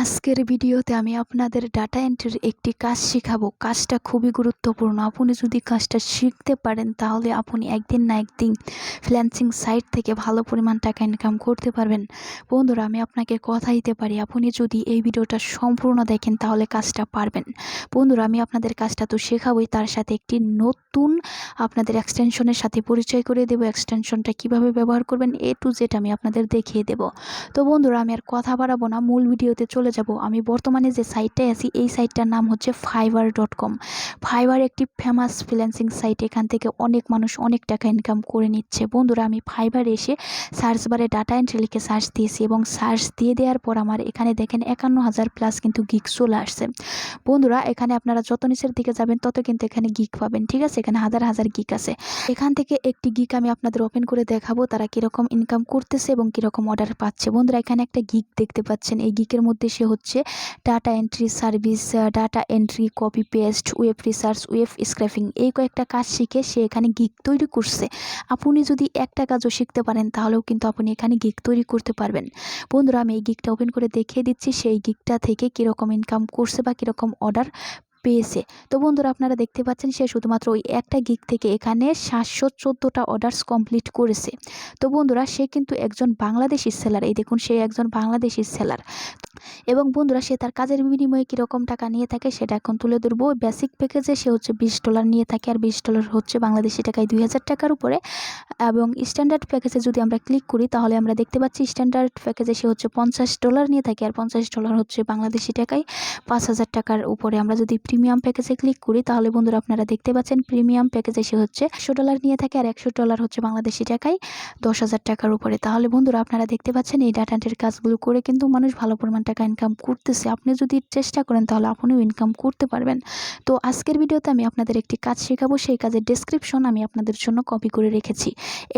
আজকের ভিডিওতে আমি আপনাদের ডাটা এন্ট্রির একটি কাজ শেখাবো। কাজটা খুবই গুরুত্বপূর্ণ। আপনি যদি কাজটা শিখতে পারেন, তাহলে আপনি একদিন না একদিন ফ্ল্যান্সিং সাইট থেকে ভালো পরিমাণ টাকা ইনকাম করতে পারবেন। বন্ধুরা, আমি আপনাকে কথা দিতে পারি, আপনি যদি এই ভিডিওটা সম্পূর্ণ দেখেন, তাহলে কাজটা পারবেন। বন্ধুরা, আমি আপনাদের কাজটা তো শেখাবোই, তার সাথে একটি নতুন আপনাদের এক্সটেনশনের সাথে পরিচয় করে দেবো। এক্সটেনশনটা কীভাবে ব্যবহার করবেন এ টু জেড আমি আপনাদের দেখিয়ে দেব। তো বন্ধুরা, আমি আর কথা বাড়াবো না। মূল ভিডিওতে চলে যাব। আমি বর্তমানে যে সাইটটায় আছি, এই সাইটটার নাম হচ্ছে ফাইবার ডট কম ফাইবার একটি ফেমাস ফ্রিল্যান্সিং সাইট এখান থেকে অনেক মানুষ অনেক টাকা ইনকাম করে নিচ্ছে। বন্ধুরা, আমি ফাইবার এসে সার্চ বারে ডাটা এন্ট্রি লিখে সার্চ দিয়েছি এবং সার্চ দিয়ে দেওয়ার পর আমার এখানে দেখেন একান্ন হাজার প্লাস কিন্তু গিক চলে আসছে। বন্ধুরা, এখানে আপনারা যত নিচের দিকে যাবেন, তত কিন্তু এখানে গিক পাবেন। ঠিক আছে? এখানে হাজার হাজার গিক আছে। এখান থেকে একটি গিক আমি আপনাদের ওপেন করে দেখাবো, তারা কীরকম ইনকাম করতেছে এবং কীরকম অর্ডার পাচ্ছে। বন্ধুরা, এখানে একটা গিক দেখতে পাচ্ছেন। এই গিকের মধ্যে সে হচ্ছে data entry service data entry copy paste web research web scraping এই কয়েকটা কাজ শিখে সে এখানে গিক তৈরি করছে। আপনি যদি একটা কাজও শিখতে পারেন, তাহলেও কিন্তু আপনি এখানে গিক তৈরি করতে পারবেন। বন্ধুরা, আমি এই গিকটা ওপেন করে দেখিয়ে দিচ্ছি, সেই গিকটা থেকে কীরকম ইনকাম করছে বা কীরকম অর্ডার পেয়েছে। তো বন্ধুরা, আপনারা দেখতে পাচ্ছেন সে শুধুমাত্র ওই একটা গিক থেকে এখানে সাতশো চোদ্দোটা অর্ডার্স কমপ্লিট করেছে। তো বন্ধুরা, সে কিন্তু একজন বাংলাদেশি সেলার এই দেখুন, সে একজন বাংলাদেশি সেলার এবং বন্ধুরা, সে তার কাজের বিনিময়ে কীরকম টাকা নিয়ে থাকে সেটা এখন তুলে ধরবো। বেসিক প্যাকেজে সে হচ্ছে বিশ ডলার নিয়ে থাকে আর বিশ ডলার হচ্ছে বাংলাদেশি টাকায় দুই হাজার টাকার উপরে। এবং স্ট্যান্ডার্ড প্যাকেজে যদি আমরা ক্লিক করি, তাহলে আমরা দেখতে পাচ্ছি স্ট্যান্ডার্ড প্যাকেজে সে হচ্ছে পঞ্চাশ ডলার নিয়ে থাকে আর পঞ্চাশ ডলার হচ্ছে বাংলাদেশি টাকায় পাঁচ হাজার টাকার উপরে। আমরা যদি প্রিমিয়াম প্যাকেজে ক্লিক করি, তাহলে বন্ধুরা আপনারা দেখতে পাচ্ছেন প্রিমিয়াম প্যাকেজে সে হচ্ছে একশো ডলার নিয়ে থাকে আর একশো ডলার হচ্ছে বাংলাদেশি টাকায় দশ হাজার টাকার উপরে। তাহলে বন্ধুরা আপনারা দেখতে পাচ্ছেন এই ডাটা কাজগুলো করে কিন্তু মানুষ ভালো পরিমাণ টাকা ইনকাম করতেছে। আপনি যদি চেষ্টা করেন তাহলে আপনিও ইনকাম করতে পারবেন। তো আজকের ভিডিওতে আমি আপনাদের একটি কাজ শেখাবো, সেই কাজের ডেসক্রিপশন আমি আপনাদের জন্য কপি করে রেখেছি।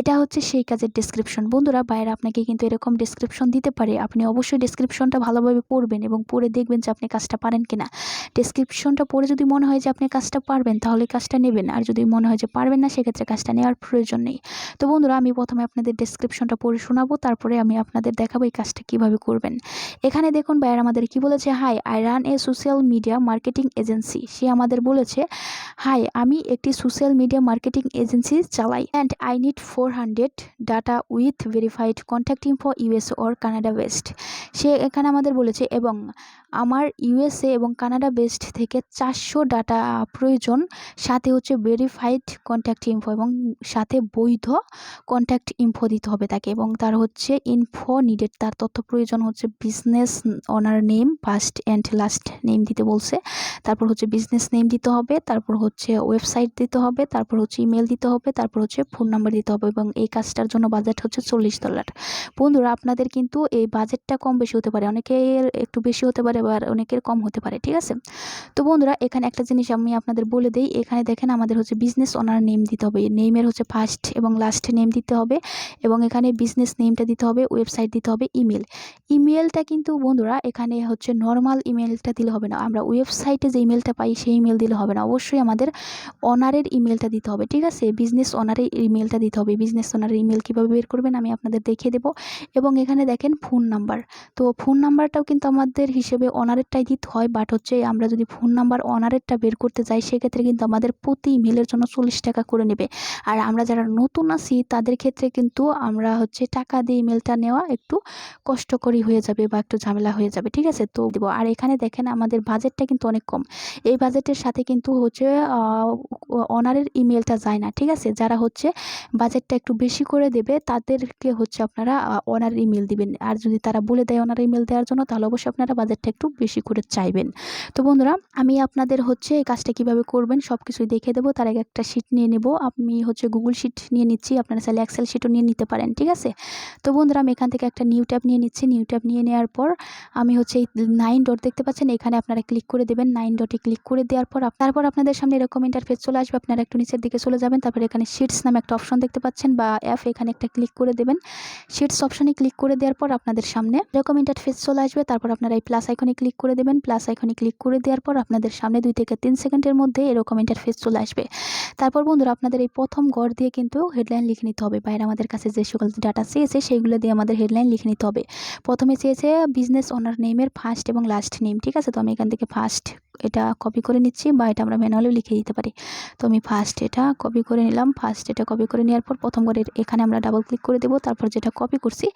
এটা হচ্ছে সেই কাজের ডেসক্রিপশন বন্ধুরা, বাইরে আপনাকে কিন্তু এরকম ডেসক্রিপশন দিতে পারে। আপনি অবশ্যই ডেসক্রিপশনটা ভালোভাবে পড়বেন এবং পড়ে দেখবেন যে আপনি কাজটা পারেন কিনা। ডেসক্রিপশনটা পড়ে যদি মনে হয় যে আপনি কাজটা পারবেন, তাহলে কাজটা নেবেন। আর যদি মনে হয় যে পারবেন না, সেক্ষেত্রে কাজটা নেওয়ার প্রয়োজন নেই। তো বন্ধুরা, আমি প্রথমে আপনাদের ডেসক্রিপশনটা পড়ে শোনাবো, তারপরে আমি আপনাদের দেখাবো এই কাজটা কীভাবে করবেন। এখানে দেখুন বাইরে আমাদের কি বলেছে? Hi I run a social media marketing agency সে আমাদের বলেছে হাই আমি একটি সোশ্যাল মিডিয়া মার্কেটিং এজেন্সি চালাই। And I need four hundred data with verified contact for US or Canada west সে এখানে আমাদের বলেছে, এবং আমার ইউএসএ এবং কানাডা বেস্ট থেকে চারশো ডাটা প্রয়োজন। সাথে হচ্ছে ভেরিফাইড কন্ট্যাক্ট ইনফো এবং সাথে বৈধ কন্ট্যাক্ট ইনফো দিতে হবে তাকে এবং তার হচ্ছে ইনফো নিডেড তার তথ্য প্রয়োজন হচ্ছে business owner name first and last name দিতে বলছে। তারপর হচ্ছে বিজনেস নেম দিতে হবে, তারপর হচ্ছে ওয়েবসাইট দিতে হবে, তারপর হচ্ছে ইমেল দিতে হবে, তারপর হচ্ছে ফোন নাম্বার দিতে হবে এবং এই কাজটার জন্য বাজেট হচ্ছে চল্লিশ ডলার বন্ধুরা, আপনাদের কিন্তু এই বাজেটটা কম বেশি হতে পারে। অনেকের একটু বেশি হতে পারে আবার অনেকের কম হতে পারে, ঠিক আছে? তো বন্ধুরা, এখানে একটা জিনিস আমি আপনাদের বলে দিই। এখানে দেখেন আমাদের হচ্ছে বিজনেস ওনার নেম দিতে হবে। নেমের হচ্ছে ফার্স্ট এবং লাস্ট নেম দিতে হবে এবং এখানে বিজনেস নেমটা দিতে হবে ওয়েবসাইট দিতে হবে ইমেল ইমেলটা কিন্তু বন্ধুরা, এখানে হচ্ছে নর্মাল ইমেলটা দিলে হবে না। আমরা ওয়েবসাইটে যে ইমেলটা পাই, সেই ইমেল দিলে হবে না। অবশ্যই আমাদের অনারের ইমেলটা দিতে হবে, ঠিক আছে? বিজনেস অনারের ইমেলটা দিতে হবে। বিজনেস ওনারের ইমেল কীভাবে বের করবেন আমি আপনাদের দেখিয়ে দেবো। এবং এখানে দেখেন ফোন নাম্বার তো ফোন নাম্বারটাও কিন্তু আমাদের হিসেবে অনারেরটাই দিতে হয় বাট হচ্ছে আমরা যদি ফোন নাম্বার অনারেরটা বের করতে যাই, সেক্ষেত্রে কিন্তু আমাদের প্রতি ইমেলের জন্য চল্লিশ টাকা করে নেবে। আর আমরা যারা নতুন আছি, তাদের ক্ষেত্রে কিন্তু আমরা হচ্ছে টাকা দিয়ে ইমেলটা নেওয়া একটু কষ্টকরই হয়ে যাবে বা একটু ঝামেলা হয়ে যাবে, ঠিক আছে? তো দেবো আর এখানে দেখেন আমাদের বাজেটটা কিন্তু অনেক কম। এই বাজেটের সাথে কিন্তু হচ্ছে অনারের ইমেলটা যায় না, ঠিক আছে? যারা হচ্ছে বাজেটটা একটু বেশি করে দেবে, তাদেরকে হচ্ছে আপনারা অনার ইমেল দিবেন। আর যদি তারা বলে দেয় অনার ইমেল দেওয়ার জন্য, তাহলে অবশ্যই আপনারা বাজেটটা একটু বেশি করে চাইবেন। তো বন্ধুরা, আমি আপনাদের হচ্ছে এই কাজটা কীভাবে করবেন সব কিছুই দেখে দেবো। তার আগে একটা শিট নিয়ে নেব। আমি হচ্ছে গুগল শিট নিয়ে নিচ্ছি, আপনারা চাইলে এক্সেল শিটও নিয়ে নিতে পারেন, ঠিক আছে? তো বন্ধুরা, আমি এখান থেকে একটা নিউ ট্যাব নিয়ে নিচ্ছি। নিউ ট্যাব নিয়ে নেওয়ার পর আমি হচ্ছে এই নাইন ডট দেখতে পাচ্ছেন, এখানে আপনারা ক্লিক করে দেবেন। নাইন ডটে ক্লিক করে দেওয়ার পর তারপর আপনাদের সামনে এরকম ইন্টারফেস চলে আসবে। আপনারা একটু নিচের দিকে চলে যাবেন। তারপর এখানে শিটস নামে একটা অপশন দেখতে পাচ্ছেন বা অ্যাপ এখানে একটা ক্লিক করে দেবেন। শিটস অপশনে ক্লিক করে দেওয়ার পর আপনাদের সামনে এরকম ইন্টারফেস চলে আসবে। তারপর আপনারা এই প্লাস আইকনে ক্লিক করে দেবেন। প্লাস আইকনে ক্লিক করে দেওয়ার পর আপনাদের সামনে দুই থেকে তিন সেকেন্ডের মধ্যে এরকম ইন্টারফেস চলে আসবে। তারপর বন্ধুরা, আপনাদের এই প্রথম গড় দিয়ে কিন্তু হেডলাইন লিখে নিতে হবে। বাইরে আমাদের কাছে যে সকল ডাটা চেয়েছে সেইগুলো দিয়ে আমাদের হেডলাইন লিখে নিতে হবে। প্রথমে চেয়েছে বিজনেস ওনার নেমের ফার্স্ট এবং লাস্ট নেম ঠিক আছে? তো আমি এখান থেকে ফার্স্ট এটা কপি করে নিচ্ছি বা এটা আমরা ম্যানুয়ালিও লিখে দিতে পারি। তো আমি ফার্স্ট এটা কপি করে নিলাম। ফার্স্ট এটা কপি করে নেওয়ার পর প্রথম করে এখানে আমরা ডাবল ক্লিক করে দেবো। তারপর যেটা কপি করছি,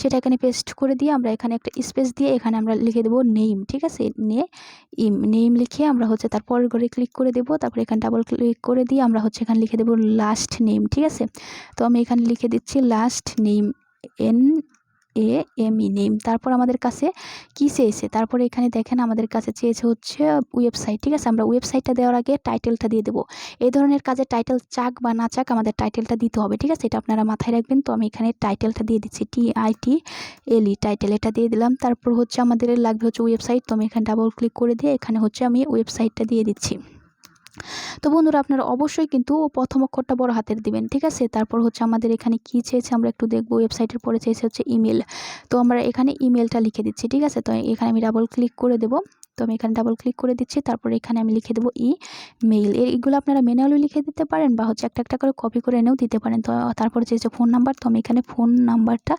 সেটা এখানে পেস্ট করে দিয়ে আমরা এখানে একটা স্পেস দিয়ে এখানে আমরা লিখে দেবো নেম ঠিক আছে? নে ইম নেম লিখে আমরা হচ্ছে তারপরের ঘরে ক্লিক করে দেবো। তারপর এখানে ডাবল ক্লিক করে দিয়ে আমরা হচ্ছে এখানে লিখে দেবো লাস্ট নেম ঠিক আছে? তো আমি এখানে লিখে দিচ্ছি last name N A M E name. তারপর আমাদের কাছে কী চেয়েছে? তারপরে এখানে দেখেন আমাদের কাছে চেয়েছে হচ্ছে ওয়েবসাইট ঠিক আছে? আমরা ওয়েবসাইটটা দেওয়ার আগে টাইটেলটা দিয়ে দেবো। এই ধরনের কাজে টাইটেল চাক বা না চাক আমাদের টাইটেলটা দিতে হবে, ঠিক আছে? এটা আপনারা মাথায় রাখবেন। তো আমি এখানে টাইটেলটা দিয়ে দিচ্ছি T I T L E title এটা দিয়ে দিলাম। তারপর হচ্ছে আমাদের লাগবে হচ্ছে ওয়েবসাইট তো আমি এখানে ডাবল ক্লিক করে দিয়ে এখানে হচ্ছে আমি ওয়েবসাইটটা দিয়ে দিচ্ছি। তো বন্ধুরা আপনারা অবশ্যই কিন্তু প্রথম অক্ষরটা বড় হাতের দিবেন, ঠিক আছে? তারপর হচ্ছে আমাদের এখানে কি চেয়েছে আমরা একটু দেখব ওয়েবসাইটের পরে চেয়েছে হচ্ছে ইমেল তো আমরা এখানে ইমেলটা লিখে দিচ্ছি, ঠিক আছে? তো এখানে আমি ডাবল ক্লিক করে দেবো। তো আমি এখানে ডাবল ক্লিক করে দিচ্ছি, তারপর এখানে আমি লিখে দেবো ই মেইল এইগুলো আপনারা ম্যানুয়ালি লিখে দিতে পারেন বা হচ্ছে একটা একটা করে কপি করে এনেও দিতে পারেন। তো তারপর চেয়েছে ফোন নাম্বার তো আমি এখানে ফোন নাম্বারটা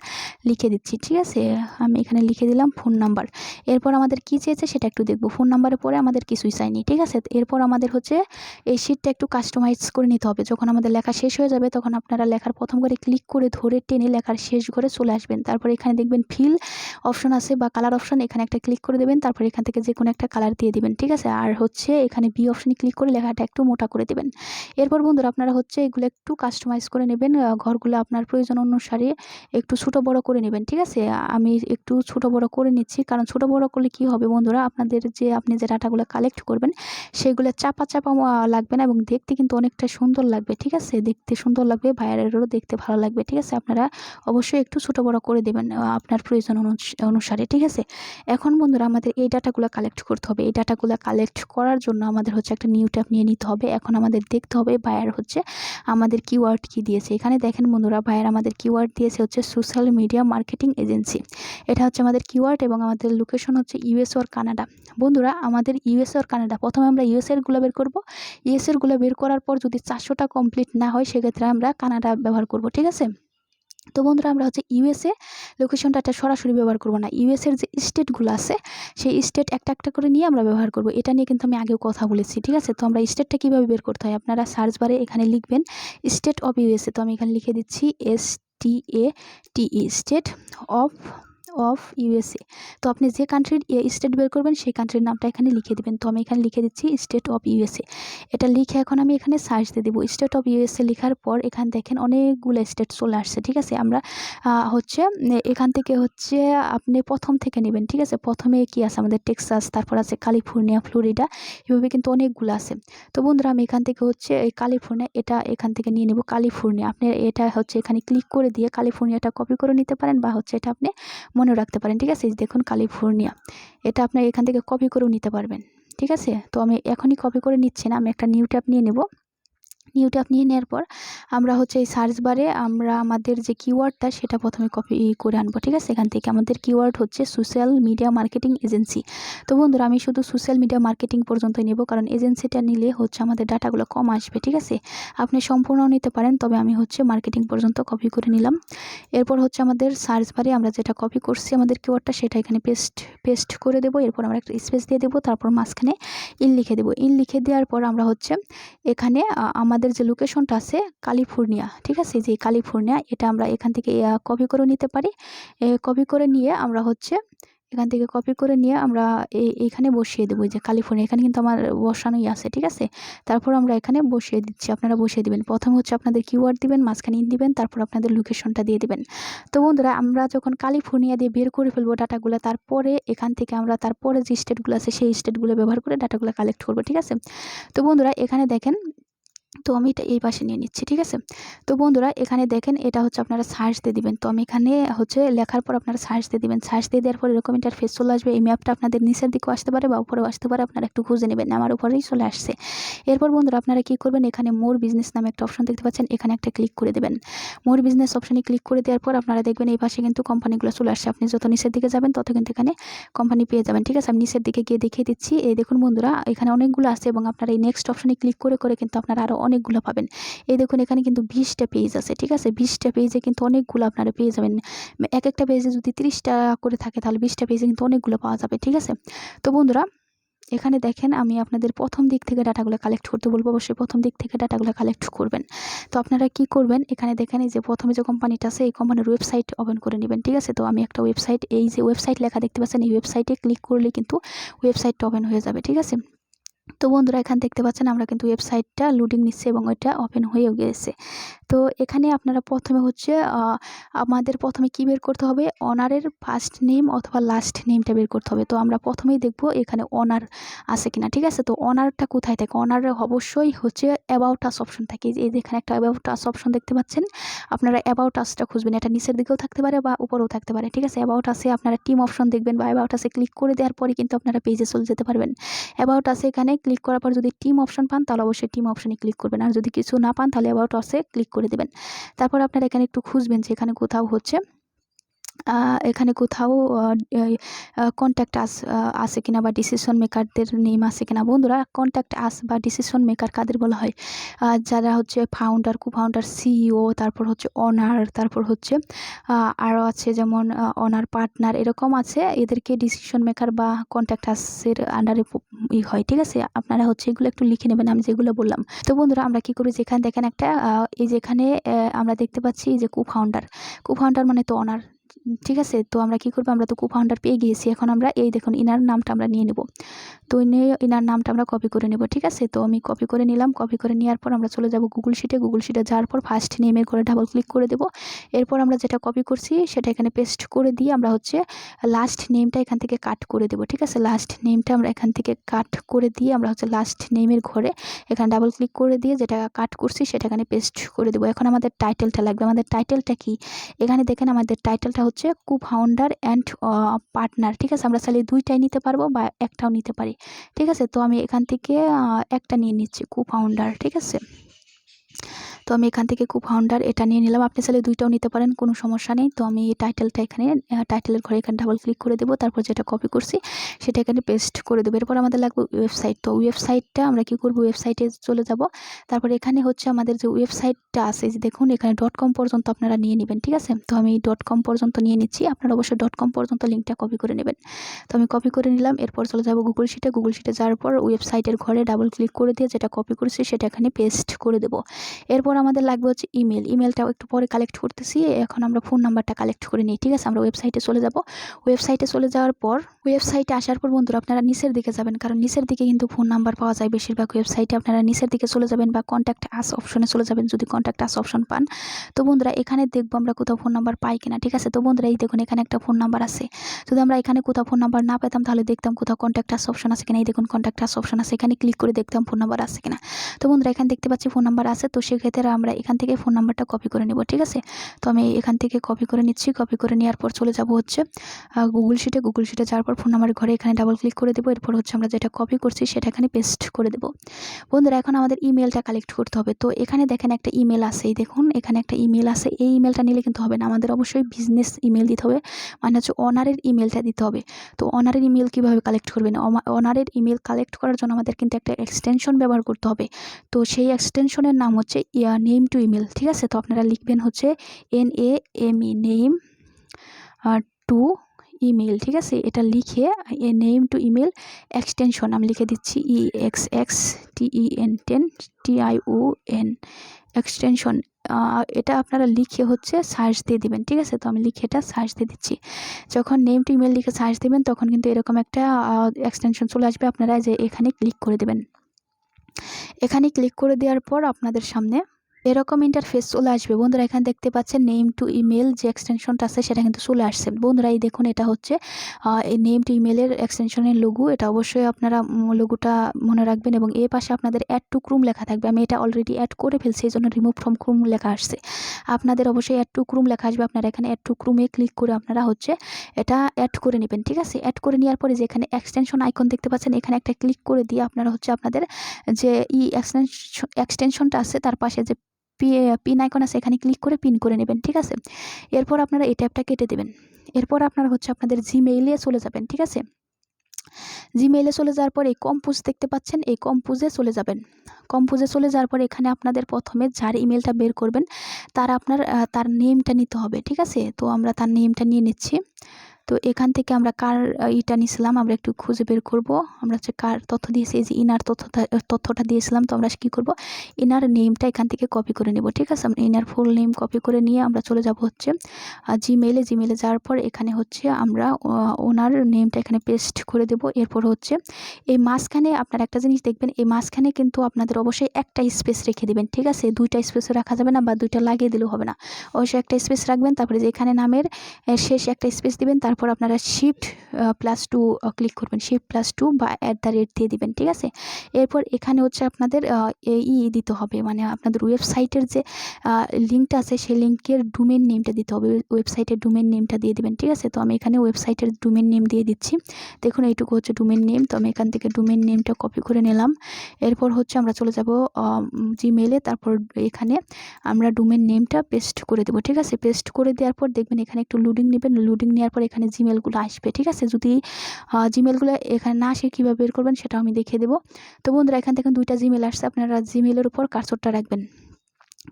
লিখে দিচ্ছি, ঠিক আছে? আমি এখানে লিখে দিলাম ফোন নাম্বার এরপর আমাদের কী চেয়েছে সেটা একটু দেখব। ফোন নাম্বারের পরে আমাদের কিছুই চাইনি, ঠিক আছে? এরপর আমাদের হচ্ছে এই শিটটা একটু কাস্টমাইজ করে নিতে হবে। যখন আমাদের লেখা শেষ হয়ে যাবে, তখন আপনারা লেখার প্রথম করে ক্লিক করে ধরে টেনে লেখার শেষ করে চলে আসবেন। তারপর এখানে দেখবেন ফিল অপশন আছে বা কালার অপশন এখানে একটা ক্লিক করে দেবেন। তারপর এখান থেকে যে কোনো একটা কালার দিয়ে দিবেন, ঠিক আছে? আর হচ্ছে এখানে বি অপশনে ক্লিক করে লেখাটা একটু মোটা করে দেবেন। এরপর বন্ধুরা আপনারা হচ্ছে এগুলো একটু কাস্টমাইজ করে নেবেন ঘরগুলো আপনার প্রয়োজন অনুসারে একটু ছোটো বড় করে নেবেন, ঠিক আছে? আমি একটু ছোটো বড় করে নিচ্ছি, কারণ ছোটো বড় করলে কি হবে বন্ধুরা? আপনাদের যে, আপনি যে ডাটাগুলো কালেক্ট করবেন, সেগুলো চাপা চাপা লাগবে না এবং দেখতে কিন্তু অনেকটা সুন্দর লাগবে, ঠিক আছে? দেখতে সুন্দর লাগবে, বাইরেরও দেখতে ভালো লাগবে, ঠিক আছে? আপনারা অবশ্যই একটু ছোটো বড় করে দেবেন আপনার প্রয়োজন অনুস- অনুসারে, ঠিক আছে? এখন বন্ধুরা আমাদের এই ডাটাগুলো কালেক্ট করতে হবে। এই ডাটাগুলো কালেক্ট করার জন্য আমাদের হচ্ছে একটা নিউ ট্যাব নিয়ে নিতে হবে। এখন আমাদের দেখতে হবে বায়ার হচ্ছে আমাদের কিওয়ার্ড কি দিয়েছে। এখানে দেখেন বন্ধুরা বায়ার আমাদের কিওয়ার্ড দিয়েছে হচ্ছে সোশ্যাল মিডিয়া মার্কেটিং এজেন্সি এটা হচ্ছে আমাদের কিওয়ার্ড এবং আমাদের লোকেশন হচ্ছে ইউএস ওর কানাডা বন্ধুরা, আমাদের ইউএস ওর কানাডা প্রথমে আমরা ইউএসএরগুলো বের করব। ইউএসএরগুলো বের করার পর যদি চারশোটা কমপ্লিট না হয়, সেক্ষেত্রে আমরা কানাডা ব্যবহার করব, ঠিক আছে? তো বন্ধুরা, আমরা হচ্ছে ইউএসএ লোকেশনটা একটা সরাসরি ব্যবহার করব না। ইউএসএর যে স্টেটগুলো আছে, সেই স্টেট একটা একটা করে নিয়ে আমরা ব্যবহার করব। এটা নিয়ে কিন্তু আমি আগেও কথা বলেছি, ঠিক আছে? তো আমরা স্টেটটা কীভাবে বের করতে হয়, আপনারা সার্চ বারে এখানে লিখবেন স্টেট অফ ইউএসএ তো আমি এখানে লিখে দিচ্ছি S T A T E state of of USA. তো আপনি যে কান্ট্রির স্টেট বের করবেন, সেই কান্ট্রির নামটা এখানে লিখে দেবেন। তো আমি এখানে লিখে দিচ্ছি স্টেট অফ ইউএসএ এটা লিখে এখন আমি এখানে সার্চ দিয়ে দেবো। স্টেট অফ ইউএসএ লেখার পর এখানে দেখেন অনেকগুলো স্টেট চলে আসছে, ঠিক আছে? আমরা হচ্ছে এখান থেকে হচ্ছে আপনি প্রথম থেকে নেবেন, ঠিক আছে? প্রথমে কি আছে? আমাদের টেক্সাস, তারপর আছে ক্যালিফোর্নিয়া, ফ্লোরিডা, এভাবে কিন্তু অনেকগুলো আছে। তো বন্ধুরা, আমি এখান থেকে হচ্ছে এই ক্যালিফোর্নিয়া, এটা এখান থেকে নিয়ে নেব ক্যালিফোর্নিয়া। আপনি এটা হচ্ছে এখানে ক্লিক করে দিয়ে ক্যালিফোর্নিয়াটা কপি করে নিতে পারেন বা হচ্ছে এটা আপনি মনে রাখতে পারেন, ঠিক আছে? দেখুন ক্যালিফোর্নিয়া এটা আপনার এখান থেকে কপি করেও নিতে পারবেন, ঠিক আছে? তো আমি এখনই কপি করে নিচ্ছি না, আমি একটা নিউ ট্যাব নিয়ে নেব। নিউ নিয়ে নেওয়ার পর আমরা হচ্ছে এই সার্চ বারে আমরা আমাদের যে কিওয়ার্ডটা সেটা প্রথমে কপি করে আনব ঠিক আছে? এখান থেকে আমাদের কিওয়ার্ড হচ্ছে সোশ্যাল মিডিয়া মার্কেটিং এজেন্সি তো বন্ধুরা আমি শুধু সোশ্যাল মিডিয়া মার্কেটিং পর্যন্ত নেব কারণ এজেন্সিটা নিলে হচ্ছে আমাদের ডাটাগুলো কম আসবে ঠিক আছে? আপনি সম্পূর্ণ নিতে পারেন তবে আমি হচ্ছে মার্কেটিং পর্যন্ত কপি করে নিলাম। এরপর হচ্ছে আমাদের সার্চ বারে আমরা যেটা কপি করছি আমাদের কিওয়ার্ডটা সেটা এখানে পেস্ট পেস্ট করে দেবো। এরপর আমরা একটা স্পেস দিয়ে দেবো তারপর মাঝখানে ইন লিখে দেবো। ইন লিখে দেওয়ার পর আমরা হচ্ছে এখানে আ, আমাদের যে লোকেশনটা আছে ক্যালিফোর্নিয়া ঠিক আছে? যে ক্যালিফোর্নিয়া এটা আমরা এখান থেকে কপি করে নিতে পারি। কপি করে নিয়ে আমরা হচ্ছে, এখান থেকে কপি করে নিয়ে আমরা এই এইখানে বসিয়ে দেবো। যে ক্যালিফোর্নিয়া এখানে কিন্তু আমার বসানোই আছে, ঠিক আছে? তারপর আমরা এখানে বসিয়ে দিচ্ছি, আপনারা বসিয়ে দিবেন। প্রথম হচ্ছে আপনাদের কিওয়ার্ড দিবেন, মাঝখানে ইন দিবেন, তারপর আপনাদের লোকেশনটা দিয়ে দিবেন। তো বন্ধুরা, আমরা যখন ক্যালিফোর্নিয়া দিয়ে বের করে ফেলব ডাটাগুলো, তারপরে এখান থেকে আমরা তারপরে যে স্টেটগুলো আছে, সেই স্টেটগুলো ব্যবহার করে ডাটাগুলো কালেক্ট করব, ঠিক আছে? তো বন্ধুরা, এখানে দেখেন তো আমি এটা এই পাশে নিয়ে নিচ্ছি, ঠিক আছে? তো বন্ধুরা, এখানে দেখেন, এটা হচ্ছে আপনারা সার্চ দিয়ে দিবেন। তো আমি এখানে হচ্ছে লেখার পর আপনারা সার্চ দিয়ে দিবেন। সার্চ দিয়ে দেওয়ার পর এরকম ইন্টারফেস চলে আসবে। এই ম্যাপটা আপনাদের নিচের দিকেও আসতে পারে বা উপরেও আসতে পারে। আপনারা একটু খুঁজে নেবেন। আমার উপরেই চলে আসছে। এরপর বন্ধুরা, আপনারা কী করবেন? এখানে মোর বিজনেস নামে একটা অপশন দেখতে পাচ্ছেন। এখানে একটা ক্লিক করে দেবেন। মোর বিজনেস অপশনে ক্লিক করে দেওয়ার পর আপনারা দেখবেন এই পাশে কিন্তু কোম্পানিগুলো চলে আসছে। আপনি যত নিচের দিকে যাবেন, তত কিন্তু এখানে কোম্পানি পেয়ে যাবেন, ঠিক আছে? আমি নিচের দিকে গিয়ে দেখিয়ে দিচ্ছি। এই দেখুন বন্ধুরা, এখানে অনেকগুলো আছে এবং আপনারা এই নেক্সট অপশনে ক্লিক করে করে কিন্তু আপনারা আরও অনেকগুলো পাবেন। এই দেখুন, এখানে কিন্তু বিশটা পেজ আছে, ঠিক আছে? বিশটা পেজে কিন্তু অনেকগুলো আপনারা পেয়ে যাবেন। এক একটা পেজে যদি তিরিশটা করে থাকে, তাহলে বিশটা পেজে কিন্তু অনেকগুলো পাওয়া যাবে, ঠিক আছে? তো বন্ধুরা, এখানে দেখেন, আমি আপনাদের প্রথম দিক থেকে ডাটাগুলো কালেক্ট করতে বলব। অবশ্যই প্রথম দিক থেকে ডাটাগুলো কালেক্ট করবেন। তো আপনারা কি করবেন? এখানে দেখেন, এই যে প্রথমে যে কোম্পানিটা আছে, এই কোম্পানির ওয়েবসাইট ওপেন করে নেবেন, ঠিক আছে? তো আমি একটা ওয়েবসাইট এই যে ওয়েবসাইট লেখা দেখতে পাচ্ছেন, এই ওয়েবসাইটে ক্লিক করলে কিন্তু ওয়েবসাইটটা ওপেন হয়ে যাবে, ঠিক আছে? তো বন্ধুরা এখানে দেখতে পাচ্ছেন আমরা কিন্তু ওয়েবসাইটটা লোডিং নিচ্ছে এবং ওইটা ওপেন হয়েও গিয়েছে তো এখানে আপনারা প্রথমে হচ্ছে আমাদের প্রথমে কি বের করতে হবে? অনারের ফার্স্ট নেম অথবা লাস্ট নেমটা বের করতে হবে। তো আমরা প্রথমেই দেখব এখানে অনার আছে কিনা, ঠিক আছে? তো অনারটা কোথায় থাকে? অনার অবশ্যই হচ্ছে অ্যাবাউট আস অপশন থাকে। এই যে এখানে একটা অ্যাবাউট আস অপশন দেখতে পাচ্ছেন, আপনারা অ্যাবাউট আসটা খুঁজবেন। এটা নিচের দিকেও থাকতে পারে বা উপরেও থাকতে পারে, ঠিক আছে? অ্যাবাউট আসে আপনারা টিম অপশন দেখবেন বা অ্যাবাউট আসে ক্লিক করে দেওয়ার পরে কিন্তু আপনারা পেজে চলে যেতে পারবেন। অ্যাবাউট আসে এখানে ক্লিক করার পর যদি টিম অপশন পান, তাহলে অবশ্যই টিম অপশনে ক্লিক করবেন। আর যদি কিছু না পান, তাহলে অ্যাবাউট অসে ক্লিক করে দেবেন। তারপর আপনারা এখানে একটু খুঁজবেন যে এখানে কোথাও হচ্ছে। এখানে কোথাও কন্ট্যাক্ট আস আছে কিনা বা ডিসিশন মেকারদের নেম আছে কিনা? বন্ধুরা কন্ট্যাক্ট আস বা ডিসিশন মেকার কাদের বলা হয়? যারা হচ্ছে ফাউন্ডার কো ফাউন্ডার সিইও তারপর হচ্ছে অনার তারপর হচ্ছে আরও আছে যেমন অনার পার্টনার এরকম আছে। এদেরকে ডিসিশন মেকার বা কন্ট্যাক্ট আসের আন্ডারে ই হয়, ঠিক আছে? আপনারা হচ্ছে এগুলো একটু লিখে নেবেন, আমি যেগুলো বললাম। তো বন্ধুরা, আমরা কি করি? যেখানে দেখেন একটা এই যেখানে আমরা দেখতে পাচ্ছি যে কো ফাউন্ডার কো ফাউন্ডার মানে তো অনার ঠিক আছে, তো আমরা কি করব? আমরা তো কো ফাউন্ডার পেয়ে গিয়েছি। এখন আমরা এই দেখুন, ইনার নামটা আমরা নিয়ে নেব। তো ইনি- ইনার নামটা আমরা কপি করে নেব, ঠিক আছে? তো আমি কপি করে নিলাম। কপি করে নেওয়ার পর আমরা চলে যাব গুগল শিটে গুগল শিটে যাওয়ার পর ফার্স্ট নেমে করে ডাবল ক্লিক করে দেব। এরপর আমরা যেটা কপি করছি, সেটা এখানে পেস্ট করে দিয়ে আমরা হচ্ছে লাস্ট নেমটা এখান থেকে কাট করে দেব, ঠিক আছে? লাস্ট নেমটা আমরা এখান থেকে কাট করে দিয়ে আমরা হচ্ছে লাস্ট নেমের ঘরে এখানে ডাবল ক্লিক করে দিয়ে যেটা কাট করছি, সেটা এখানে পেস্ট করে দেবো। এখন আমাদের টাইটেলটা লাগবে। আমাদের টাইটেলটা কি? এখানে দেখেন, আমাদের টাইটেলটা হচ্ছে কু ফাউন্ডার অ্যান্ড পার্টনার ঠিক আছে? আমরা চাইলে দুইটাই নিতে পারব বা একটাও নিতে পারি, ঠিক আছে? তো আমি এখান থেকে একটা নিয়ে নিচ্ছি কু ফাউন্ডার ঠিক আছে? তো আমি এখান থেকে কু ফাউন্ডার এটা নিয়ে নিলাম। আপনি চাইলে দুইটাও নিতে পারেন, কোনো সমস্যা নেই। তো আমি এই টাইটেলটা এখানে টাইটেলের ঘরে এখানে ডাবল ক্লিক করে দেবো, তারপর যেটা কপি করছি সেটা এখানে পেস্ট করে দেবো। এরপর আমাদের লাগবে ওয়েবসাইট তো ওয়েবসাইটটা আমরা কী করব? ওয়েবসাইটে চলে যাব। তারপর এখানে হচ্ছে আমাদের যে ওয়েবসাইটটা আছে যে দেখুন, এখানে. ডট কম পর্যন্ত আপনারা নিয়ে নেবেন, ঠিক আছে? তো আমি. ডট কম পর্যন্ত নিয়ে নিচ্ছি। আপনারা অবশ্যই. ডট কম পর্যন্ত লিঙ্কটা কপি করে নেবেন। তো আমি কপি করে নিলাম। এরপর চলে যাব গুগল শিটে গুগল শিটে যাওয়ার পর ওয়েবসাইটের ঘরে ডাবল ক্লিক করে দিয়ে যেটা কপি করেছি সেটা এখানে পেস্ট করে দেবো। এরপর আমাদের লাগবে হচ্ছে ইমেল ইমেলটাও একটু পরে কালেক্ট করতেছি। এখন আমরা ফোন নাম্বারটা কালেক্ট করে নিই, ঠিক আছে? আমরা ওয়েবসাইটে চলে যাব। ওয়েবসাইটে চলে যাওয়ার পর ওয়েবসাইটে আসার পর বন্ধুরা আপনারা নিচের দিকে যাবেন। কারণ নিচের দিকে কিন্তু ফোন নাম্বার পাওয়া যায় বেশিরভাগ ওয়েবসাইটে আপনারা নিচের দিকে চলে যাবেন বা কন্ট্যাক্ট আস অপশনে চলে যাবেন যদি কন্ট্যাক্ট আস অপশন পান। তো বন্ধুরা, এখানে দেখব আমরা কোথাও ফোন নাম্বার পাই কিনা, ঠিক আছে? তো বন্ধুরা, এই দেখুন, এখানে একটা ফোন নাম্বার আছে। যদি আমরা এখানে কোথাও ফোন নাম্বার না পেতাম, তাহলে দেখতাম কোথাও কন্ট্যাক্ট আস অপশন আছে কিনা। এই দেখুন কন্ট্যাক্ট আস অপশন আছে। এখানে ক্লিক করে দেখতাম ফোন নাম্বার আছে কিনা। তো বন্ধুরা, এখানে দেখতে পাচ্ছি ফোন নাম্বার আছে। তো সেক্ষেত্রে আমরা এখান থেকে ফোন নাম্বারটা কপি করে নেব, ঠিক আছে? তো আমি এখান থেকে কপি করে নিচ্ছি কপি করে নেওয়ার পর চলে যাব হচ্ছে গুগল শিটে গুগল শিটে যাওয়ার পর ফোন নাম্বারের ঘরে এখানে ডাবল ক্লিক করে দেবো, এরপর হচ্ছে আমরা যেটা কপি করছি সেটা এখানে পেস্ট করে দেবো। বন্ধুরা, এখন আমাদের ইমেলটা কালেক্ট করতে হবে। তো এখানে দেখেন একটা ইমেল আছে, এই দেখুন, এখানে একটা ইমেল আছে। এই ইমেলটা নিলে কিন্তু হবে না, আমাদের অবশ্যই বিজনেস ইমেল দিতে হবে মানে হচ্ছে অনারের ইমেলটা দিতে হবে। তো অনারের ইমেল কীভাবে কালেক্ট করবেন? অনারের ইমেল কালেক্ট করার জন্য আমাদের কিন্তু একটা এক্সটেনশন ব্যবহার করতে হবে। তো সেই এক্সটেনশনের নাম হচ্ছে নেম টু ইমেল ঠিক আছে? তো আপনারা লিখবেন হচ্ছে N A M E name to email ঠিক আছে? এটা লিখে, A name to email extension আমি লিখে দিচ্ছি E X X T E N ten T I O N extension এটা আপনারা লিখে হচ্ছে সার্চ দিয়ে দিবেন, ঠিক আছে? তো আমি লিখে এটা সার্চ দিয়ে দিচ্ছি। যখন নেম টু ইমেল লিখে সার্চ দিবেন, তখন কিন্তু এরকম একটা এক্সটেনশন চলে আসবে আপনারা যে এখানে ক্লিক করে দেবেন। এখানে ক্লিক করে দেওয়ার পর আপনাদের সামনে এরকম ইন্টারফেস চলে আসবে। বন্ধুরা, এখানে দেখতে পাচ্ছেন নেম টু ইমেল যে এক্সটেনশনটা আছে, সেটা কিন্তু চলে আসছে। বন্ধুরা, এই দেখুন, এটা হচ্ছে এই নেম টু ইমেলের এক্সটেনশনের লোগো এটা অবশ্যই আপনারা লোগোটা মনে রাখবেন এবং এ পাশে আপনাদের অ্যাড টু ক্রুম লেখা থাকবে। আমি এটা অলরেডি অ্যাড করে ফেলছি, এই জন্য রিমুভ ফ্রম ক্রুম লেখা আসছে। আপনাদের অবশ্যই অ্যাড টু ক্রুম লেখা আসবে। আপনারা এখানে অ্যাড টু ক্রুমে ক্লিক করে আপনারা হচ্ছে এটা অ্যাড করে নেবেন, ঠিক আছে? অ্যাড করে নেওয়ার পরে যে এখানে এক্সটেনশন আইকন দেখতে পাচ্ছেন, এখানে একটা ক্লিক করে দিয়ে আপনারা হচ্ছে আপনাদের যে ই এক্সটেনশন এক্সটেনশনটা আছে, তার পাশে যে পিন আইকন আছে, এখানে ক্লিক করে পিন করে নেবেন, ঠিক আছে? এরপর আপনারা এই ট্যাবটা কেটে দেবেন। এরপর আপনারা হচ্ছে আপনাদের জিমেইলে চলে যাবেন, ঠিক আছে? জিমেইলে চলে যাওয়ার পর এই কম্পোজ দেখতে পাচ্ছেন, এই কম্পোজে চলে যাবেন। কম্পোজে চলে যাওয়ার পর এখানে আপনাদের প্রথমে যার ইমেলটা বের করবেন, তার আপনার তার নেমটা নিতে হবে, ঠিক আছে? তো আমরা তার নেমটা নিয়ে নিচ্ছি। তো এখান থেকে আমরা কার ইটা নিয়েছিলাম আমরা একটু খুঁজে বের করব। আমরা হচ্ছে কার তথ্য দিয়েছি, এই যে ইনার তথ্যটা তথ্যটা দিয়েছিলাম, তো আমরা কী করব? ইনার নেমটা এখান থেকে কপি করে নেব, ঠিক আছে? আমরা ইনার ফুল নেম কপি করে নিয়ে আমরা চলে যাব হচ্ছে জিমেলে জিমেলে যাওয়ার পর এখানে হচ্ছে আমরা ওনার নেমটা এখানে পেস্ট করে দেব। এরপর হচ্ছে, এই মাঝখানে আপনারা একটা জিনিস দেখবেন, এই মাঝখানে কিন্তু আপনাদের অবশ্যই একটা স্পেস রেখে দেবেন, ঠিক আছে? দুইটা স্পেস রাখা যাবে না বা দুইটা লাগিয়ে দিলেও হবে না। অবশ্যই একটা স্পেস রাখবেন, তারপরে যে এখানে নামের শেষ একটা স্পেস দিবেন তারপর আপনারা শিফট প্লাস টু ক্লিক করবেন। শিফট প্লাস টু বা অ্যাট দ্য রেট দিয়ে দিবেন, ঠিক আছে? এরপর এখানে হচ্ছে আপনাদের ই দিতে হবে। মানে আপনাদের ওয়েবসাইটের যে লিঙ্কটা আছে, সেই লিঙ্কের ডোমেন নেমটা দিতে হবে। ওয়েবসাইটের ডোমেন নেমটা দিয়ে দিবেন, ঠিক আছে? তো আমি এখানে ওয়েবসাইটের ডোমেন নেম দিয়ে দিচ্ছি। দেখুন, এইটুকু হচ্ছে ডোমেন নেম তো আমি এখান থেকে ডোমেন নেমটা কপি করে নিলাম। এরপর হচ্ছে আমরা চলে যাব জিমেলে তারপর এখানে আমরা ডোমেন নেমটা পেস্ট করে দেবো, ঠিক আছে? পেস্ট করে দেওয়ার পর দেখবেন এখানে একটু লোডিং নেবেন। লোডিং নেওয়ার পর এখানে জিমেলগুলো আসবে, ঠিক আছে? যদি জিমেলগুলো এখানে না আসে, কীভাবে বের করবেন সেটাও আমি দেখিয়ে দেবো। তো বন্ধুরা, এখান থেকে দুইটা জিমেল আসছে, আপনারা জিমেলের উপর কার্সরটা রাখবেন।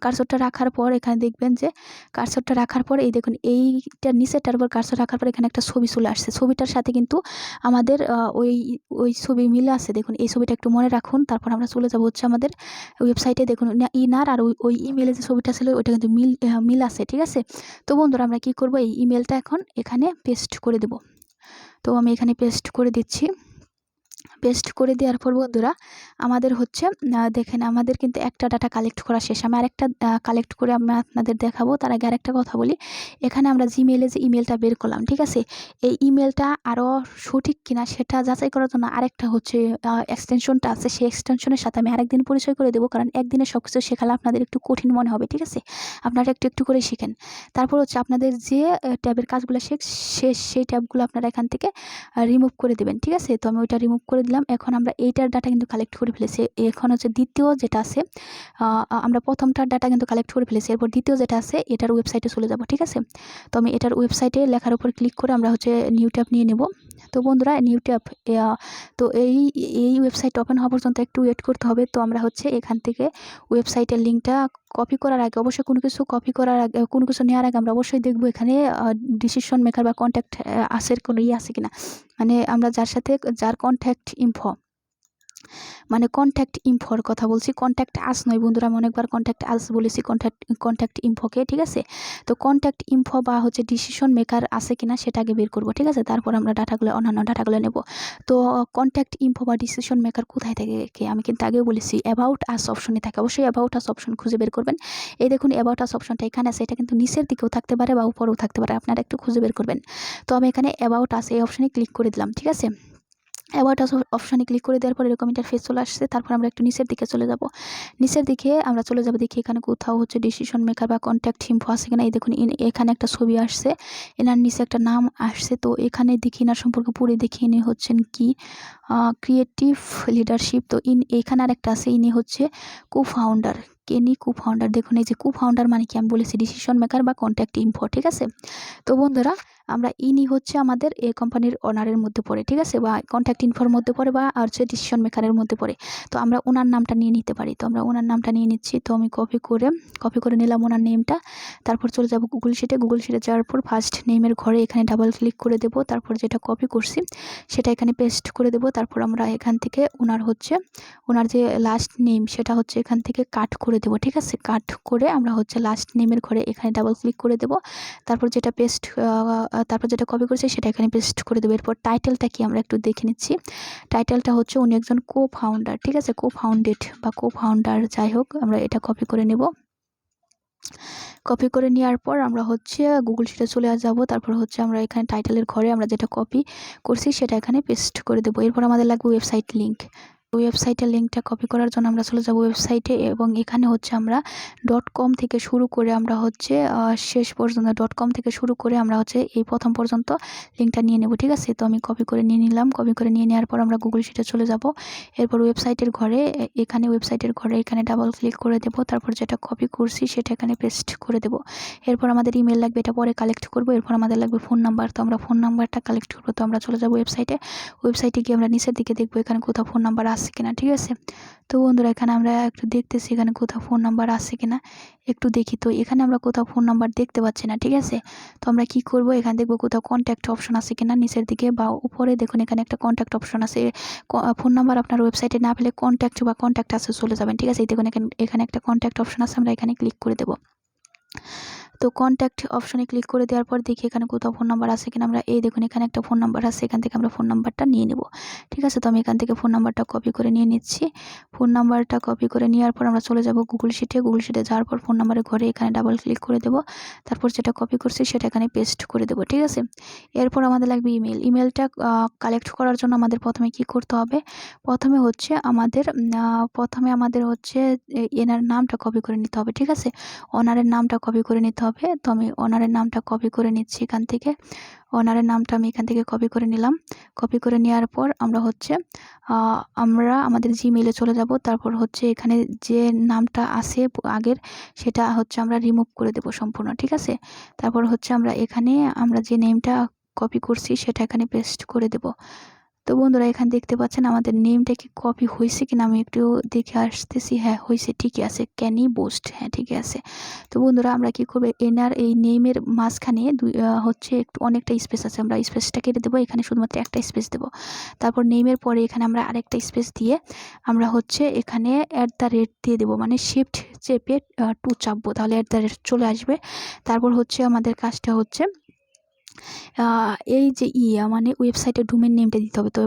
কার্সরটা রাখার পর এখানে দেখবেন যে কার্সরটা রাখার পর এই দেখুন এইটার নিচেরটার উপর কার্সর রাখার পর এখানে একটা ছবি চলে আসছে। ছবিটার সাথে কিন্তু আমাদের ওই ওই ছবি মিলে আছে। দেখুন, এই ছবিটা একটু মনে রাখুন। তারপর আমরা চলে যাব হচ্ছে আমাদের ওয়েবসাইটে দেখুন ইনার আর ওই ওই ইমেলে যে ছবিটা ছিল, ওইটা কিন্তু মিল মিল আছে, ঠিক আছে? তো বন্ধুরা, আমরা কি করব? এই ইমেলটা এখন এখানে পেস্ট করে দেব। তো আমি এখানে পেস্ট করে দিচ্ছি। পেস্ট করে দেওয়ার পর বন্ধুরা, আমাদের হচ্ছে দেখেন আমাদের কিন্তু একটা ডাটা কালেক্ট করা শেষ। আমি আরেকটা কালেক্ট করে আমি আপনাদের দেখাবো। তার আগে আরেকটা কথা বলি। এখানে আমরা জিমেলে যে ইমেলটা বের করলাম, ঠিক আছে? এই ইমেলটা আরও সঠিক কিনা সেটা যাচাই করার জন্য আরেকটা হচ্ছে এক্সটেনশনটা আছে। সেই এক্সটেনশনের সাথে আমি আরেকদিন পরিচয় করে দেবো, কারণ একদিনে সব কিছু শেখালে আপনাদের একটু কঠিন মনে হবে, ঠিক আছে? আপনারা একটু একটু করে শিখেন। তারপর হচ্ছে আপনাদের যে ট্যাবের কাজগুলো শেখ শেষ সেই ট্যাবগুলো আপনারা এখান থেকে রিমুভ করে দেবেন, ঠিক আছে? তো আমি ওইটা রিমুভ করে দিলাম। এখন আমরা এইটার ডাটা কিন্তু কালেক্ট করে ফেলেছি। এখন হচ্ছে দ্বিতীয় যেটা আছে আমরা প্রথমটার ডাটা কিন্তু কালেক্ট করে ফেলেছি। এরপর দ্বিতীয় যেটা আছে, এটার ওয়েবসাইটে চলে যাব, ঠিক আছে? তো আমি এটার ওয়েবসাইটে লেখার উপর ক্লিক করে আমরা হচ্ছে নিউ ট্যাব নিয়ে নেব। তো বন্ধুরা নিউ ট্যাব তো এই এই ওয়েবসাইট ওপেন হওয়া পর্যন্ত একটু ওয়েট করতে হবে। তো আমরা হচ্ছে এখান থেকে ওয়েবসাইটের লিঙ্কটা কপি করার আগে, অবশ্যই কোনো কিছু কপি করার আগে, কোনো কিছু নেওয়ার আগে আমরা অবশ্যই দেখব এখানে ডিসিশন মেকার বা কন্ট্যাক্ট আসের কোনো ইয়ে আছে কিনা। মানে আমরা যার সাথে, যার কন্ট্যাক্ট ইনফো মানে কন্ট্যাক্ট ইনফোর কথা বলছি কন্ট্যাক্ট আস নয় বন্ধুরা, আমি অনেকবার কন্ট্যাক্ট আস বলেছি কন্ট্যাক্ট কন্ট্যাক্ট ইনফোকে ঠিক আছে? তো কন্ট্যাক্ট ইনফো বা হচ্ছে ডিসিশন মেকার আছে কিনা সেটা আগে বের করব, ঠিক আছে? তারপর আমরা ডাটাগুলো অন্যান্য ডাটাগুলো নেব। তো কন্ট্যাক্ট ইনফো বা ডিসিশন মেকার কোথায় থাকে আমি কিন্তু আগেও বলেছি অ্যাবাউট আস অপশনে থাকে। অবশ্যই অ্যাবাউট আস অপশন খুঁজে বের করবেন। এই দেখুন অ্যাবাউট আস অপশনটা এখানে আছে, এটা কিন্তু নিচের দিকেও থাকতে পারে বা উপরেও থাকতে পারে, আপনারা একটু খুঁজে বের করবেন। তো আমি এখানে অ্যাবাউট আস এই অপশনে ক্লিক করে দিলাম, ঠিক আছে? অ্যাবাউট অপশানে ক্লিক করে দেওয়ার পর এরকম ইন্টারফেস চলে আসছে। তারপর আমরা একটু নিচের দিকে চলে যাব। নিচের দিকে আমরা চলে যাব, দেখি এখানে কোথাও হচ্ছে ডিসিশন মেকার বা কন্ট্যাক্ট ইনফো আছে কিনা। এই দেখুন এখানে একটা ছবি আসছে। এনার নিচে একটা নাম আসছে। তো এখানে দেখি, এনার সম্পর্কে পড়ে দেখি ইনি হচ্ছেন কি? ক্রিয়েটিভ লিডারশিপ তো ইন এখানে আর একটা আছে, ইনি হচ্ছে কো ফাউন্ডার কেনি কো ফাউন্ডার দেখুন, এই যে কো ফাউন্ডার মানে কি? আমি বলেছি ডিসিশন মেকার বা কন্ট্যাক্ট ইনফো ঠিক আছে? তো বন্ধুরা আমরা ইনি হচ্ছে আমাদের এ কোম্পানির ওনারের মধ্যে পড়ে, ঠিক আছে? বা কন্ট্যাক্ট ইনফোর মধ্যে পড়ে বা আর হচ্ছে ডিসিশন মেকারের মধ্যে পড়ে। তো আমরা ওনার নামটা নিয়ে নিতে পারি। তো আমরা ওনার নামটা নিয়ে নিচ্ছি। তো আমি কপি করে কপি করে নিলাম ওনার নেমটা তারপর চলে যাব গুগল শিটে গুগল শিটে যাওয়ার পর ফার্স্ট নেমের ঘরে এখানে ডাবল ক্লিক করে দেবো। তারপর যেটা কপি করছি, সেটা এখানে পেস্ট করে দেবো। তারপর আমরা এখান থেকে ওনার হচ্ছে, ওনার যে লাস্ট নেম সেটা হচ্ছে এখান থেকে কাট করে দেবো, ঠিক আছে? কাট করে আমরা হচ্ছে লাস্ট নেমের ঘরে এখানে ডাবল ক্লিক করে দেবো। তারপর যেটা পেস্ট তারপর যেটা কপি করেছি সেটা এখানে পেস্ট করে দেবো। এরপর টাইটেলটা কি আমরা একটু দেখে নিচ্ছি। টাইটেলটা হচ্ছে উনি একজন কো ফাউন্ডার ঠিক আছে? কো ফাউন্ডেড বা কো ফাউন্ডার যাই হোক, আমরা এটা কপি করে নেব। কপি করে নেওয়ার পর আমরা হচ্ছে গুগল শিটে চলে যাব। তারপর হচ্ছে আমরা এখানে টাইটেলের ঘরে আমরা যেটা কপি করছি সেটা এখানে পেস্ট করে দেবো। এরপর আমাদের লাগবে ওয়েবসাইট লিঙ্ক ওয়েবসাইটের লিঙ্কটা কপি করার জন্য আমরা চলে যাব ওয়েবসাইটে এবং এখানে হচ্ছে আমরা ডট কম থেকে শুরু করে আমরা হচ্ছে শেষ পর্যন্ত ডট কম থেকে শুরু করে আমরা হচ্ছে এই প্রথম পর্যন্ত লিঙ্কটা নিয়ে নেব, ঠিক আছে? তো আমি কপি করে নিয়ে নিলাম, কপি করে নিয়ে নেওয়ার পর আমরা গুগল শিটে চলে যাব। এরপর ওয়েবসাইটের ঘরে, এখানে ওয়েবসাইটের ঘরে এখানে ডাবল ক্লিক করে দেব, তারপর যেটা কপি করছি সেটা এখানে পেস্ট করে দেব। এরপর আমাদের ইমেল লাগবে, এটা পরে কালেক্ট করব, এরপর আমাদের লাগবে ফোন নাম্বার তো আমরা ফোন নাম্বারটা কালেক্ট করব, তো আমরা চলে যাব ওয়েবসাইটে। ওয়েবসাইটে গিয়ে আমরা নিচের দিকে দেখব এখানে কোথাও ফোন নাম্বার আছে কিনা, ঠিক আছে? তো বন্ধুরা, এখানে আমরা একটু দেখতেছি এখানে কোথাও ফোন নাম্বার আছে কিনা। একটু দেখি তো, এখানে আমরা কোথাও ফোন নাম্বার দেখতে পাচ্ছি না, ঠিক আছে? তো আমরা কি করব? এখানে দেখব কোথাও কন্ট্যাক্ট অপশন আছে কিনা নিচের দিকে বা উপরে। দেখুন, এখানে একটা কন্ট্যাক্ট অপশন আছে। ফোন নাম্বার আপনার ওয়েবসাইটে না পেলে কন্ট্যাক্ট বা কন্ট্যাক্ট আছে, চলে যাবেন, ঠিক আছে? এই দেখুন, এখানে এখানে একটা কন্ট্যাক্ট অপশন আছে, আমরা এখানে ক্লিক করে দেবো। তো কন্ট্যাক্ট অপশনে ক্লিক করে দেওয়ার পর দেখি এখানে কোথাও ফোন নাম্বার আছে কিনা। আমরা এই দেখুন এখানে একটা ফোন নাম্বার আছে, এখান থেকে আমরা ফোন নাম্বারটা নিয়ে নেব। ঠিক আছে, তো আমি এখান থেকে ফোন নাম্বারটা কপি করে নিয়ে নিচ্ছি। ফোন নাম্বারটা কপি করে নেওয়ার পর আমরা চলে যাব গুগল শিটে গুগল শিটে যাওয়ার পর ফোন নাম্বারের ঘরে এখানে ডাবল ক্লিক করে দেবো। তারপর যেটা কপি করছি সেটা এখানে পেস্ট করে দেবো, ঠিক আছে? এরপর আমাদের লাগবে ইমেল ইমেলটা কালেক্ট করার জন্য আমাদের প্রথমে কি করতে হবে? প্রথমে হচ্ছে আমাদের প্রথমে আমাদের হচ্ছে এনার নামটা কপি করে নিতে হবে, ঠিক আছে? ওনারের নামটা কপি করে নিতে হবে। তো আমি ওনারের নামটা কপি করে নিচ্ছি এখান থেকে। ওনারের নামটা আমি এখান থেকে কপি করে নিলাম। কপি করে নেওয়ার পর আমরা হচ্ছে আমরা আমাদের জিমেলে চলে যাব। তারপর হচ্ছে এখানে যে নামটা আছে আগের, সেটা হচ্ছে আমরা রিমুভ করে দেব সম্পূর্ণ, ঠিক আছে? তারপর হচ্ছে আমরা এখানে আমরা যে নেমটা কপি করছি, সেটা এখানে পেস্ট করে দেব। তো বন্ধুরা এখানে দেখতে পাচ্ছেন আমাদের নেমটা কি কপি হয়েছে কিনা আমি একটু দেখে আসতেছি। হ্যাঁ হয়েছে, ঠিকই আছে। ক্যানি বোস্ট হ্যাঁ ঠিকই আছে। তো বন্ধুরা আমরা কি করব? এনার এই নেমের মাঝখানে দুই হচ্ছে একটু অনেকটা স্পেস আছে। আমরা স্পেসটা কেটে দেবো। এখানে শুধুমাত্র একটা স্পেস দেবো। তারপর নেমের পরে এখানে আমরা আরেকটা স্পেস দিয়ে আমরা হচ্ছে এখানে অ্যাট দ্য রেট দিয়ে দেবো। মানে শিফট চেপে টু চাপবো। তাহলে অ্যাট দ্য রেট চলে আসবে। তারপর হচ্ছে আমাদের কাজটা হচ্ছে এই যে ইয়া মানে ওয়েবসাইটের ডোমেন নেমটা দিতে হবে। তো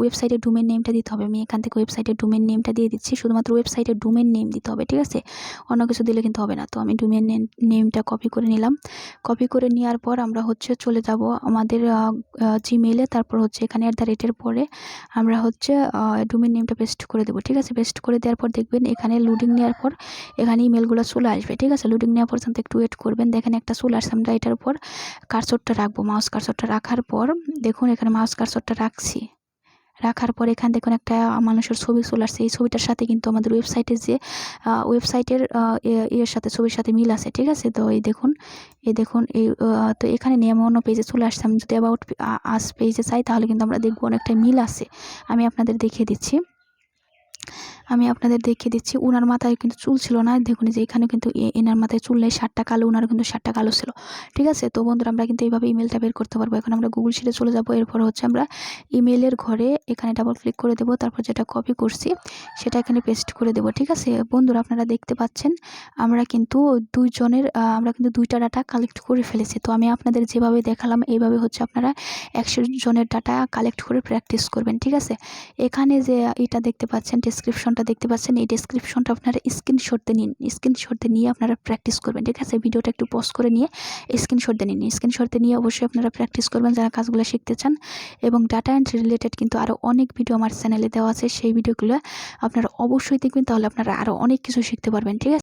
ওয়েবসাইটের ডোমেন নেমটা দিতে হবে। আমি এখান থেকে ওয়েবসাইটের ডোমেন নেমটা দিয়ে দিচ্ছি। শুধুমাত্র ওয়েবসাইটের ডোমেন নেম দিতে হবে, ঠিক আছে? অন্য কিছু দিলে কিন্তু হবে না। তো আমি ডোমেন নেমটা কপি করে নিলাম। কপি করে নেওয়ার পর আমরা হচ্ছে চলে যাব আমাদের জিমেলে তারপর হচ্ছে এখানে অ্যাট দ্য রেটের পরে আমরা হচ্ছে ডোমেন নেমটা পেস্ট করে দেবো, ঠিক আছে? পেস্ট করে দেওয়ার পর দেখবেন এখানে লোডিং নেওয়ার পর এখানে ইমেলগুলো চলে আসবে, ঠিক আছে? লোডিং নেওয়ার পর্যন্ত একটু ওয়েট করবেন। দেখেন একটা চলে আসছে আমরা এটার উপর কারসরটা রাখব মাউস কারসরটা রাখার পর, দেখুন এখানে মাউস কারসরটা রাখছি। রাখার পর এখান দেখুন একটা মানুষের ছবি চলে আসছে এই ছবিটার সাথে কিন্তু আমাদের ওয়েবসাইটের যে ওয়েবসাইটের ইয়ের সাথে, ছবির সাথে মিল আছে, ঠিক আছে? তো এই দেখুন এই দেখুন, এই তো এখানে নিয়ম অন্য পেজে চলে আসছে। আমি যদি অ্যাবাউট আস পেজে চাই, তাহলে কিন্তু আমরা দেখব অনেকটা মিল আছে। আমি আপনাদের দেখিয়ে দিচ্ছি। আমি আপনাদের দেখিয়ে দিচ্ছি ওনার মাথায় কিন্তু চুল ছিল না। দেখুন যে এখানে কিন্তু এনার মাথায় চুল নেই ষাটটা কালো ওনার কিন্তু ষাটটা কালো ছিল। ঠিক আছে? তো বন্ধুরা, আমরা কিন্তু এইভাবে ইমেলটা বের করতে পারব। এখন আমরা গুগল শিটে চলে যাব। এরপর হচ্ছে আমরা ইমেলের ঘরে এখানে ডাবল ক্লিক করে দেবো। তারপর যেটা কপি করছি, সেটা এখানে পেস্ট করে দেবো। ঠিক আছে? বন্ধুরা, আপনারা দেখতে পাচ্ছেন, আমরা কিন্তু দুইজনের আমরা কিন্তু দুইটা ডাটা কালেক্ট করে ফেলেছি। তো আমি আপনাদের যেভাবে দেখালাম, এইভাবে হচ্ছে আপনারা একশো জনের ডাটা কালেক্ট করে প্র্যাকটিস করবেন। ঠিক আছে? এখানে যে, এটা দেখতে পাচ্ছেন ডিসক্রিপশনটা দেখতে পাচ্ছেন। এই ডেসক্রিপশনটা আপনারা স্ক্রিনশট নিন। স্ক্রিনশট নিয়ে আপনারা প্র্যাকটিস করবেন, ঠিক আছে? ভিডিওটা একটু পজ করে নিয়ে স্ক্রিনশট নিন। স্ক্রিনশট নিয়ে অবশ্যই আপনারা প্র্যাকটিস করবেন যারা কাজগুলো শিখতে চান। এবং ডাটা এন্ট্রি রিলেটেড কিন্তু আরও অনেক ভিডিও আমার চ্যানেলে দেওয়া আছে। সেই ভিডিওগুলো আপনারা অবশ্যই দেখবেন, তাহলে আপনারা আরও অনেক কিছু শিখতে পারবেন, ঠিক আছে?